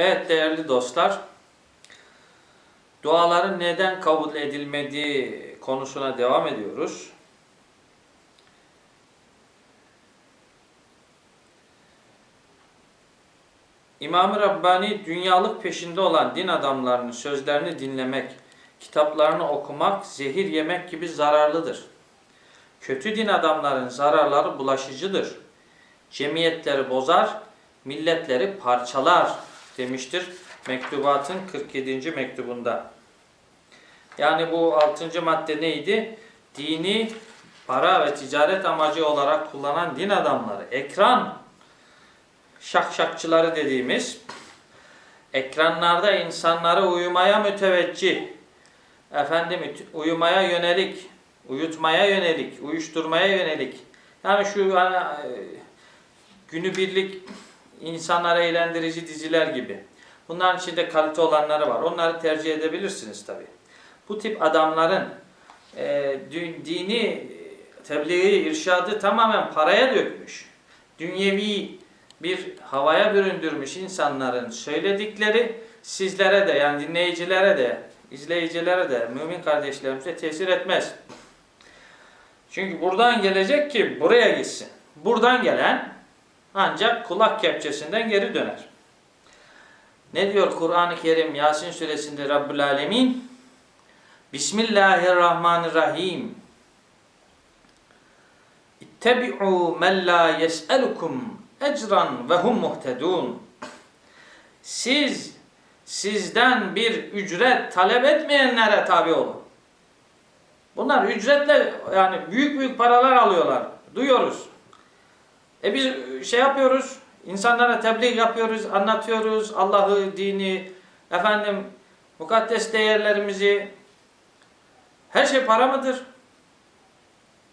Evet değerli dostlar, duaların neden kabul edilmediği konusuna devam ediyoruz. İmam-ı Rabbani dünyalık peşinde olan din adamlarının sözlerini dinlemek, kitaplarını okumak zehir yemek gibi zararlıdır. Kötü din adamların zararları bulaşıcıdır. Cemiyetleri bozar, milletleri parçalar demiştir mektubatın 47. mektubunda. Yani bu 6. madde neydi? Dini para ve ticaret amacı olarak kullanan din adamları, ekran şakşakçıları dediğimiz ekranlarda insanları uyumaya müteveccih, efendim uyumaya yönelik, uyutmaya yönelik, uyuşturmaya yönelik. Yani şu hani, e, günübirlik insanlara eğlendirici diziler gibi. Bunların içinde kalite olanları var. Onları tercih edebilirsiniz tabi. Bu tip adamların e, dini tebliği, irşadı tamamen paraya dökmüş. Dünyevi bir havaya büründürmüş insanların söyledikleri sizlere de yani dinleyicilere de, izleyicilere de, mümin kardeşlerimize tesir etmez. Çünkü buradan gelecek ki buraya gitsin. Buradan gelen ancak kulak kepçesinden geri döner. Ne diyor Kur'an-ı Kerim Yasin suresinde Rabbül Alemin? Bismillahirrahmanirrahim. İttebi'u men la yes'elukum ecran ve hum muhtedun. Siz sizden bir ücret talep etmeyenlere tabi olun. Bunlar ücretle yani büyük büyük paralar alıyorlar. Duyuyoruz. E biz şey yapıyoruz, insanlara tebliğ yapıyoruz, anlatıyoruz Allah'ı, dini, efendim mukaddes değerlerimizi. Her şey para mıdır?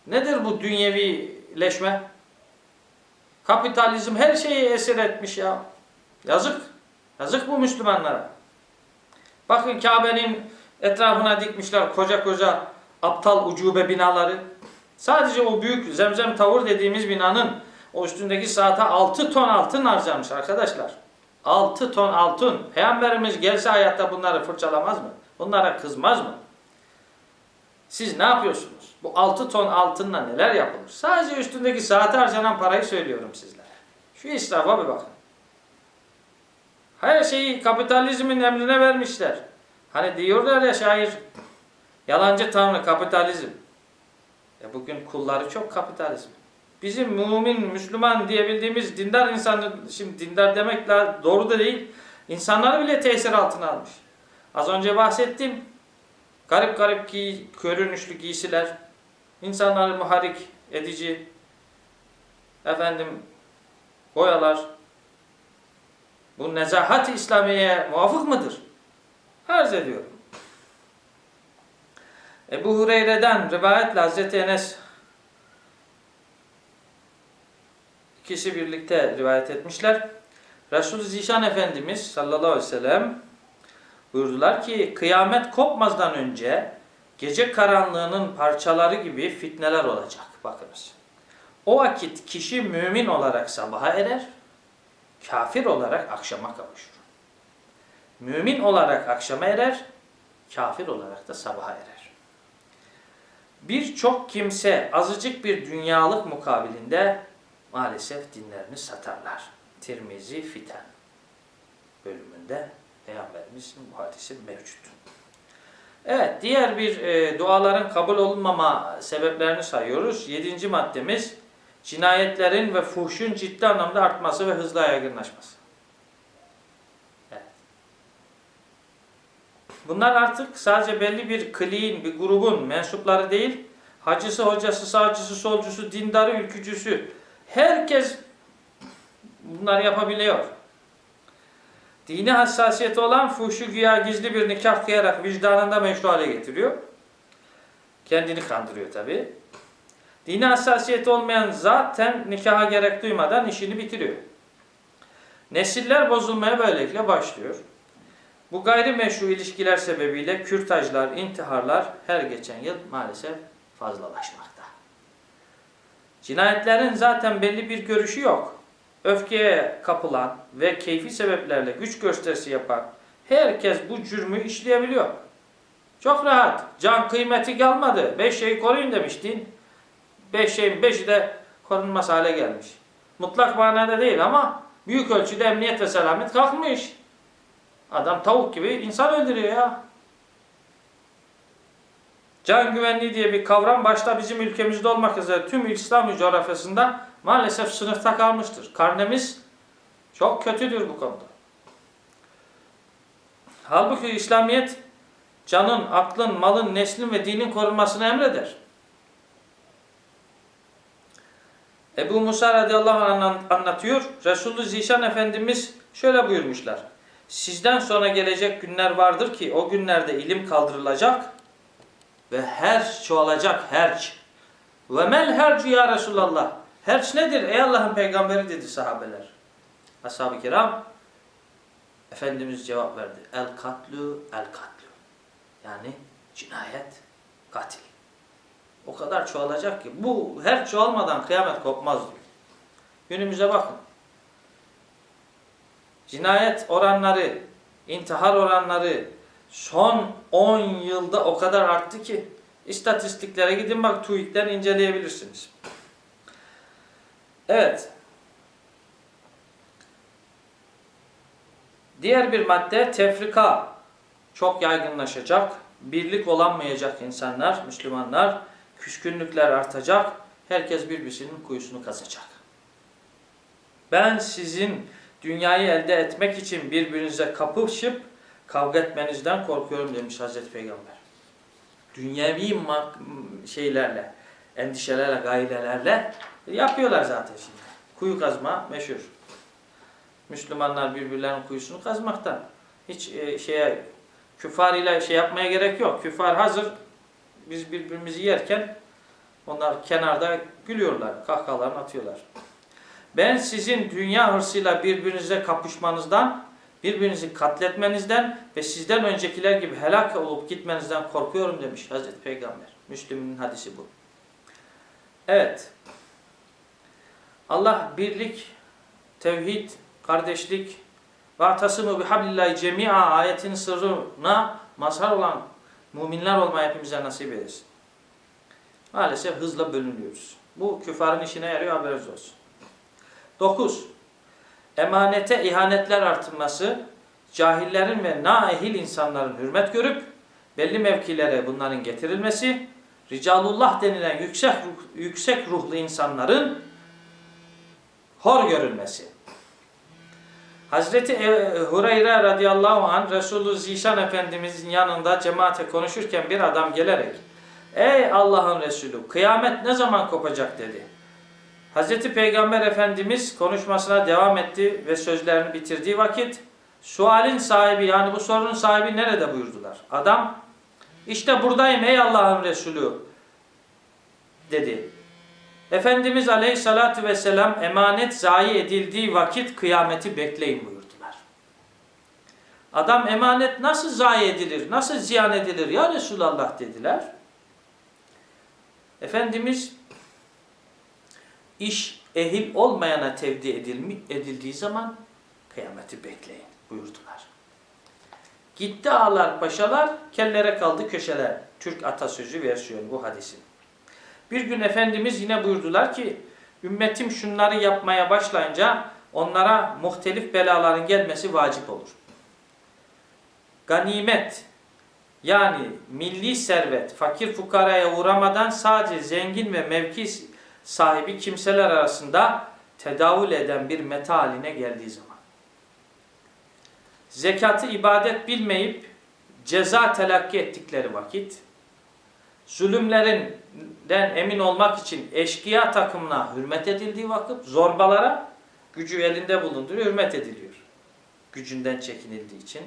Nedir bu dünyevileşme? Kapitalizm her şeyi esir etmiş ya. Yazık. Yazık bu Müslümanlara. Bakın Kabe'nin etrafına dikmişler koca koca aptal ucube binaları. Sadece o büyük zemzem tavır dediğimiz binanın o üstündeki saate 6 ton altın harcamış arkadaşlar. 6 ton altın. Peygamberimiz gelse hayatta bunları fırçalamaz mı? Bunlara kızmaz mı? Siz ne yapıyorsunuz? Bu 6 ton altınla neler yapılır? Sadece üstündeki saate harcanan parayı söylüyorum sizlere. Şu israfa bir bakın. Her şeyi kapitalizmin emrine vermişler. Hani diyorlar ya şair, yalancı tanrı kapitalizm. E bugün kulları çok kapitalizm. Bizim mümin, Müslüman diyebildiğimiz dindar insanı, şimdi dindar demekle doğru da değil, insanları bile tesir altına almış. Az önce bahsettim. Garip garip giy, görünüşlü giysiler, insanları muharik edici, efendim boyalar, bu nezahat-ı İslamiye muvafık mıdır? Arz ediyorum. Ebu Hureyre'den rivayetle Hazreti Enes ikisi birlikte rivayet etmişler. Resul-i Zişan Efendimiz sallallahu aleyhi ve sellem buyurdular ki kıyamet kopmazdan önce gece karanlığının parçaları gibi fitneler olacak. Bakınız. O vakit kişi mümin olarak sabaha erer, kafir olarak akşama kavuşur. Mümin olarak akşama erer, kafir olarak da sabaha erer. Birçok kimse azıcık bir dünyalık mukabilinde maalesef dinlerini satarlar. Tirmizi Fiten bölümünde Peygamberimizin bu hadisi mevcut. Evet, diğer bir e, duaların kabul olunmama sebeplerini sayıyoruz. Yedinci maddemiz, cinayetlerin ve fuhşun ciddi anlamda artması ve hızla yaygınlaşması. Evet. Bunlar artık sadece belli bir kliğin, bir grubun mensupları değil, hacısı, hocası, sağcısı, solcusu, dindarı, ülkücüsü, herkes bunları yapabiliyor. Dini hassasiyeti olan fuhşu güya gizli bir nikah kıyarak vicdanında meşru hale getiriyor. Kendini kandırıyor tabi. Dini hassasiyeti olmayan zaten nikaha gerek duymadan işini bitiriyor. Nesiller bozulmaya böylelikle başlıyor. Bu gayrimeşru ilişkiler sebebiyle kürtajlar, intiharlar her geçen yıl maalesef fazlalaşmakta. Cinayetlerin zaten belli bir görüşü yok. öfkeye kapılan ve keyfi sebeplerle güç gösterisi yapan herkes bu cürmü işleyebiliyor. Çok rahat. Can kıymeti kalmadı. Beş şeyi koruyun demiştin. Beş şeyin beşi de korunmaz hale gelmiş. Mutlak manada değil ama büyük ölçüde emniyet ve selamet kalkmış. Adam tavuk gibi insan öldürüyor ya. Can güvenliği diye bir kavram başta bizim ülkemizde olmak üzere tüm İslam coğrafyasında maalesef sınıfta kalmıştır. Karnemiz çok kötüdür bu konuda. Halbuki İslamiyet canın, aklın, malın, neslin ve dinin korunmasını emreder. Ebu Musa radıyallahu anh anlatıyor. Resulü Zişan Efendimiz şöyle buyurmuşlar. Sizden sonra gelecek günler vardır ki o günlerde ilim kaldırılacak ve herç çoğalacak herç. Ve mel hercu ya Resulallah. Herç nedir ey Allah'ın peygamberi dedi sahabeler. Ashab-ı kiram Efendimiz cevap verdi. El katlu el katlu. Yani cinayet, katil. O kadar çoğalacak ki bu her çoğalmadan kıyamet kopmaz diyor. Günümüze bakın. Cinayet oranları, intihar oranları son 10 yılda o kadar arttı ki istatistiklere gidin bak TÜİK'ten inceleyebilirsiniz. Evet. Diğer bir madde tefrika çok yaygınlaşacak. Birlik olamayacak insanlar, Müslümanlar, küskünlükler artacak. Herkes birbirinin kuyusunu kazacak. Ben sizin dünyayı elde etmek için birbirinize kapışıp kavga etmenizden korkuyorum demiş Hazreti Peygamber. Dünyevi şeylerle, endişelerle, gailelerle yapıyorlar zaten şimdi. Kuyu kazma meşhur. Müslümanlar birbirlerinin kuyusunu kazmaktan. Hiç e, şeye küfar ile şey yapmaya gerek yok. Küfar hazır. Biz birbirimizi yerken onlar kenarda gülüyorlar, kahkahalarını atıyorlar. Ben sizin dünya hırsıyla birbirinize kapışmanızdan, birbirinizi katletmenizden ve sizden öncekiler gibi helak olup gitmenizden korkuyorum demiş Hazreti Peygamber. Müslüm'ün hadisi bu. Evet. Allah birlik, tevhid, kardeşlik atasımı bihablillahi cemi'a ayetin sırrına mazhar olan müminler olmayı hepimize nasip eylesin. Maalesef hızla bölünüyoruz. Bu küfarın işine yarıyor haberiniz olsun. 9. Emanete ihanetler artırması, cahillerin ve naehil insanların hürmet görüp belli mevkilere bunların getirilmesi, ricalullah denilen yüksek yüksek ruhlu insanların hor görülmesi. Hazreti Hureyre radıyallahu anh Resulü Zişan Efendimizin yanında cemaate konuşurken bir adam gelerek Ey Allah'ın Resulü kıyamet ne zaman kopacak dedi. Hazreti Peygamber Efendimiz konuşmasına devam etti ve sözlerini bitirdiği vakit sualin sahibi yani bu sorunun sahibi nerede buyurdular. Adam işte buradayım ey Allah'ın Resulü dedi. Efendimiz Aleyhisselatü Vesselam emanet zayi edildiği vakit kıyameti bekleyin buyurdular. Adam emanet nasıl zayi edilir, nasıl ziyan edilir ya Resulallah dediler. Efendimiz iş ehil olmayana tevdi edilmi, edildiği zaman kıyameti bekleyin buyurdular. Gitti ağlar paşalar, kellere kaldı köşeler. Türk atasözü versiyonu bu hadisin. Bir gün Efendimiz yine buyurdular ki, ümmetim şunları yapmaya başlayınca onlara muhtelif belaların gelmesi vacip olur. Ganimet, yani milli servet, fakir fukaraya uğramadan sadece zengin ve mevki sahibi kimseler arasında tedavül eden bir meta haline geldiği zaman. Zekatı ibadet bilmeyip ceza telakki ettikleri vakit, zulümlerinden emin olmak için eşkıya takımına hürmet edildiği vakit, zorbalara gücü elinde bulunduruyor, hürmet ediliyor. Gücünden çekinildiği için.